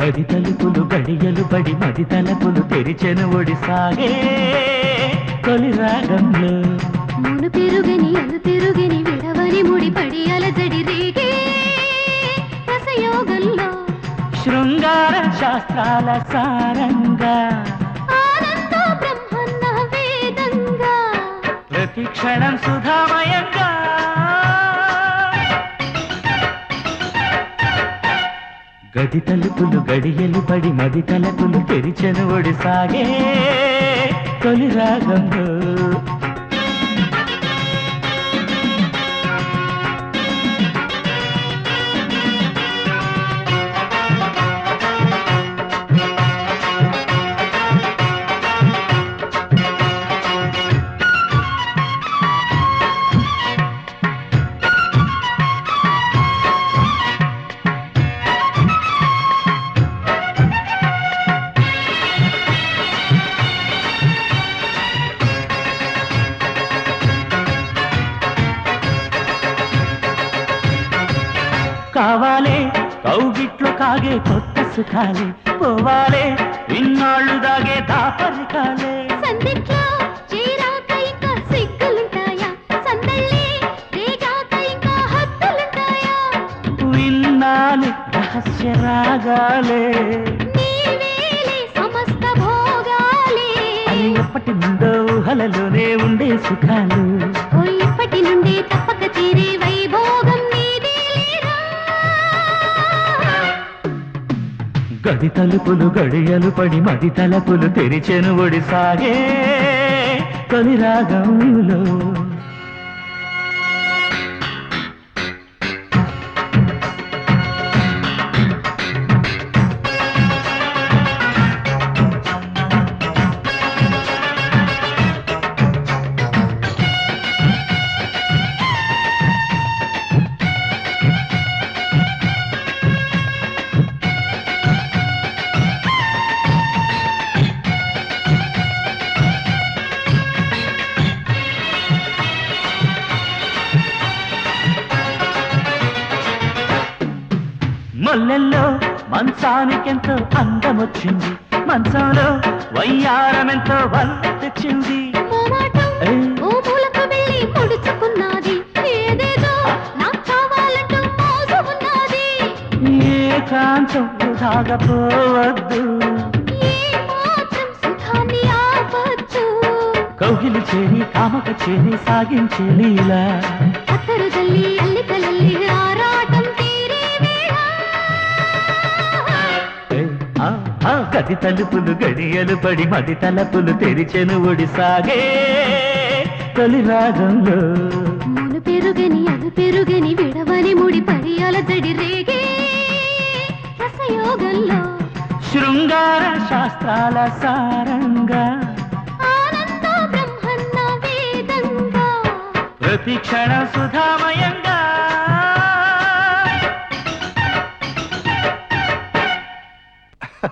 గది తలుపులు గడియలు పడి మది తలుపులు తెరిచెను ఒడి సాగే తొలి రాగంలో మును పెరుగని అను పెరుగని విడవని ముడి పడి అలజడి రేగే. రసయోగంలో శృంగార శాస్త్రాల సారంగా. ఆనంద బ్రహ్మన్న వేదంగా. ప్రతి క్షణం సుధామయంగా గది తలుపులు గడియలు పడి మది తలుపులు తెరిచెను ఒడిసాగే తొలి రాగంలో. కావాలే? కౌగిట్లో కాగే కొత్త సుఖాలే. పోవాలే? ఇన్నాళ్ళు దాగే దాపరికాలే. సందిట్లో చేరాక ఇంకా సిగ్గులుంటాయా? సందళ్ళే రేగాక ఇంకా హద్దులుంటాయా? విన్నాను రహస్య రాగాలే. నీవేలే సమస్త భోగాలే. అది ఎప్పటి నుండో ఊహలలోనే ఉండే సుఖాలు. ఇప్పటి నుండి తప్పక గది తలుపులు గడియలు పడి మది తలుపులు తెరిచెను ఒడిసాగే. తొలి రాగంలో మొల్లెల్లో మంచానికెంతో అందమొచ్చింది. మంచంలో వయ్యారమెంతో వల్ల తెచ్చింది. ఏ? దాగపోవద్దు. ఆపచ్చు కౌగిలి చేరి కామక చేరి సాగించే లీలా. అత్తరుదల్లి అల్లికలల్లి ఆరాటం తీరే గది తలుపులు గడియలు పడి మది తలుపులు తెరిచెను ఒడి సాగే తొలి రాగంలో. మును పెరుగని అను పెరుగని విడవని ముడి పడి అలజడి రేగే. రసయోగంలో. శృంగార శాస్త్రాల సారంగా. ఆనంద బ్రహ్మన్న వేదంగా. ప్రతి క్షణ సుధామయంగా